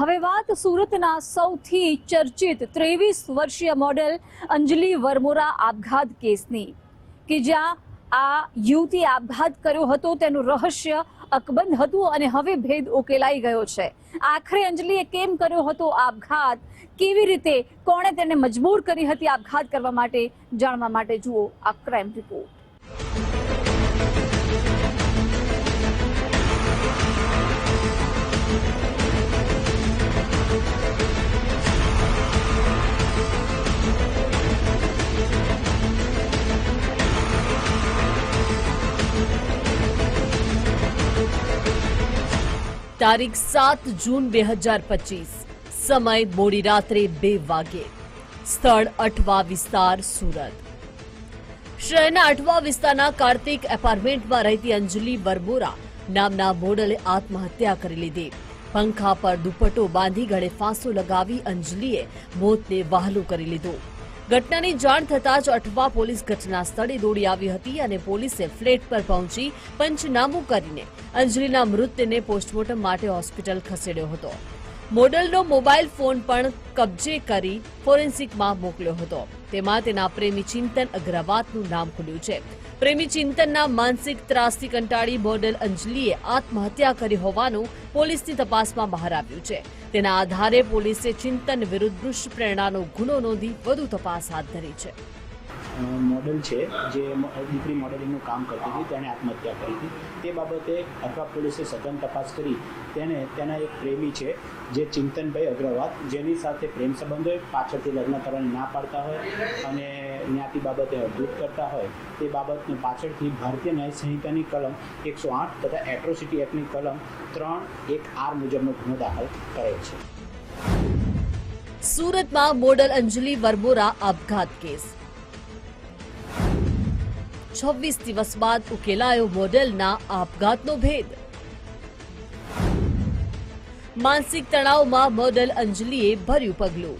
હવે વાત સુરતના સૌથી ચર્ચિત ત્રેવીસ વર્ષીય મોડેલ અંજલિ વર્મોરા આપઘાત કેસની, કે જ્યાં આ યુવતી આપઘાત કર્યો હતો, તેનું રહસ્ય અકબંધ હતું અને હવે ભેદ ઉકેલાઈ ગયો છે. આખરે અંજલિએ કેમ કર્યો હતો આપઘાત? કેવી રીતે, કોણે તેને મજબૂર કરી હતી આપઘાત કરવા માટે? જાણવા માટે જુઓ આ ક્રાઇમ રિપોર્ટ. તારીખ સાત જૂન બે હજાર પચીસ. સમય મોડી રાત્રે બે વાગે. સ્થળ અઠવા વિસ્તાર, સુરત. શહેરના અઠવા વિસ્તારના કાર્તિક એપાર્ટમેન્ટમાં રહેતી અંજલિ બરબોરા નામના મોડલે આત્મહત્યા કરી લીધી. પંખા પર દુપટ્ટો બાંધી ગળે ફાંસો લગાવી અંજલિએ મોતને વહાલું કરી લીધું. ઘટનાની જાણ થતાં જ અઠવા પોલીસ ઘટના સ્થળે દોડી આવી હતી અને પોલીસે ફ્લેટ પર પહોંચી પંચનામું કરીને અંજલિના મૃતદેહને પોસ્ટમોર્ટમ માટે હોસ્પિટલ ખસેડ્યો હતો. મોડલનો મોબાઈલ ફોન પણ કબજે કરી ફોરેન્સિકમાં મોકલ્યો હતો. તેમાં તેના પ્રેમી ચિંતન અગ્રવાતનું નામ ખુલ્યું છે. પ્રેમી ચિંતનના માનસિક ત્રાસથી કંટાળી મોડલ અંજલિએ આત્મહત્યા કરી હોવાનું પોલીસની તપાસમાં બહાર આવ્યું છે. તેના આધારે પોલીસે ચિંતન વિરુદ્ધ દુષ્પ્રેરણાનો ગુનો નોંધી વધુ તપાસ હાથ ધરી છે. મોડેલ છે, જે દીકરી મોડેલિંગનું કામ કરતી હતી, તેણે આત્મહત્યા કરી હતી. તે બાબતે અથવા પોલીસે સઘન તપાસ કરી. તેને, તેના એક પ્રેમી છે, જે ચિંતનભાઈ અગ્રવાલ, જેની સાથે પ્રેમ સંબંધ હોય, પાછળથી લગ્ન કરવાની ના પાડતા હોય અને જ્ઞાતિ બાબતે અડધૂત કરતા હોય, તે બાબતને પાછળથી ભારતીય ન્યાય સંહિતાની કલમ એકસો આઠ તથા એટ્રોસિટી એક્ટની કલમ ત્રણ એક આર મુજબનો ગુનો દાખલ કરે છે. સુરતમાં મોડલ અંજલિ વર્મોરા આપઘાત કેસ. છવ્વીસ દિવસ બાદ ઉકેલાયો મોડેલના આપઘાતનો ભેદ. માનસિક તણાવમાં મોડલ અંજલીએ ભર્યું પગલું.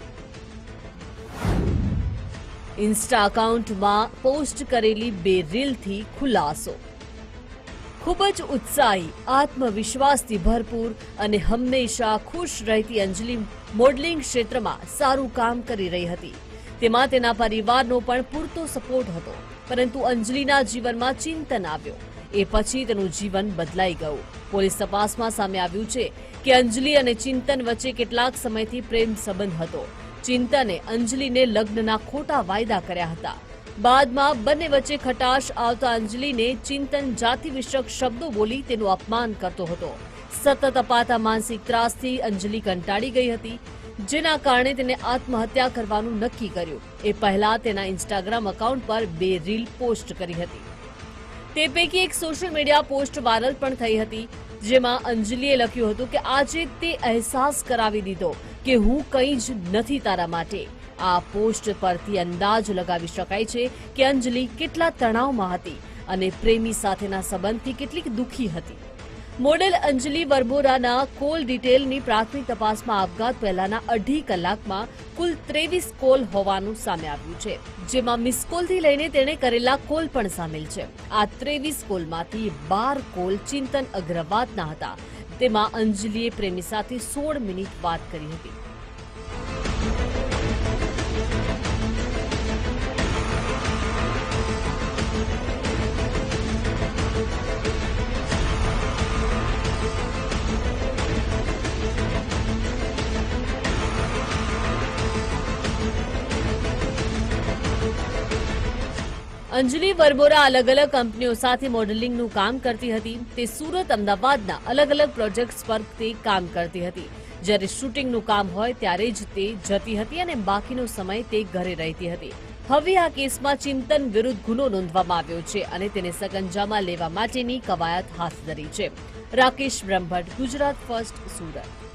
ઇન્સ્ટા અકાઉન્ટમાં પોસ્ટ કરેલી બે રીલથી ખુલાસો. ખૂબ જ ઉત્સાહી, આત્મવિશ્વાસથી ભરપૂર અને હંમેશા ખુશ રહેતી અંજલિ મોડલિંગ ક્ષેત્રમાં સારું કામ કરી રહી હતી. તેમાં તેના પરિવારનો પણ પૂરતો સપોર્ટ હતો. પરંતુ અંજલિના જીવનમાં ચિંતન આવ્યો. એ પછી તેનું જીવન બદલાઈ ગયું. પોલીસ તપાસમાં સામે આવ્યું છે કે અંજલિ અને ચિંતન વચ્ચે કેટલાક સમયથી પ્રેમ સંબંધ હતો. ચિંતને અંજલિને લગ્નના ખોટા વાયદા કર્યા હતા. બાદમાં બંને વચ્ચે ખટાશ આવતા અંજલિને ચિંતન જાતિ વિષયક શબ્દો બોલી તેનું અપમાન કરતો હતો. સતત અપાતા માનસિક ત્રાસથી અંજલિ કંટાળી ગઈ હતી. જેના કારણે તેને આત્મહત્યા કરવાનું નક્કી કર્યું. એ પહેલા તેના ઇન્સ્ટાગ્રામ એકાઉન્ટ પર બે રીલ પોસ્ટ કરી હતી. તે પૈકી એક સોશિયલ મીડિયા પોસ્ટ વાયરલ પણ થઈ હતી, જેમાં અંજલિએ લખ્યું હતું કે આજે તે અહેસાસ કરાવી દીધો કે હું કંઈ જ નથી તારા માટે. આ પોસ્ટ પરથી અંદાજ લગાવી શકાય છે કે અંજલિ કેટલા તણાવમાં હતી અને પ્રેમી સાથેના સંબંધથી કેટલીક દુઃખી હતી. મોડેલ અંજલિ વર્બોરાના કોલ ડિટેલની પ્રાથમિક તપાસમાં આપઘાત પહેલાના અઢી કલાકમાં કુલ ત્રેવીસ કોલ હોવાનું સામે આવ્યું છે, જેમાં મિસકોલથી લઈને તેણે કરેલા કોલ પણ સામેલ છે. આ ત્રેવીસ કોલમાંથી બાર કોલ ચિંતન અગ્રવાતના હતા. તેમાં અંજલિએ પ્રેમી સાથે સોળ મિનિટ વાત કરી હતી. અંજલિ વર્બોરા અલગ અલગ કંપનીઓ સાથે મોડેલિંગનું કામ કરતી હતી. તે સુરત, અમદાવાદના અલગ અલગ પ્રોજેક્ટ્સ પર તે કામ કરતી હતી. જ્યારે શૂટિંગનું કામ હોય ત્યારે જ તે જતી હતી અને બાકીનો સમય તે ઘરે રહેતી હતી. હવે આ કેસમાં ચિંતન વિરુદ્ધ ગુનો નોંધવામાં આવ્યો છે અને તેને સકંજામાં લેવા માટેની કવાયત હાથ ધરી છે. રાકેશ બ્રહ્મભટ્ટ, ગુજરાત ફર્સ્ટ, સુરત.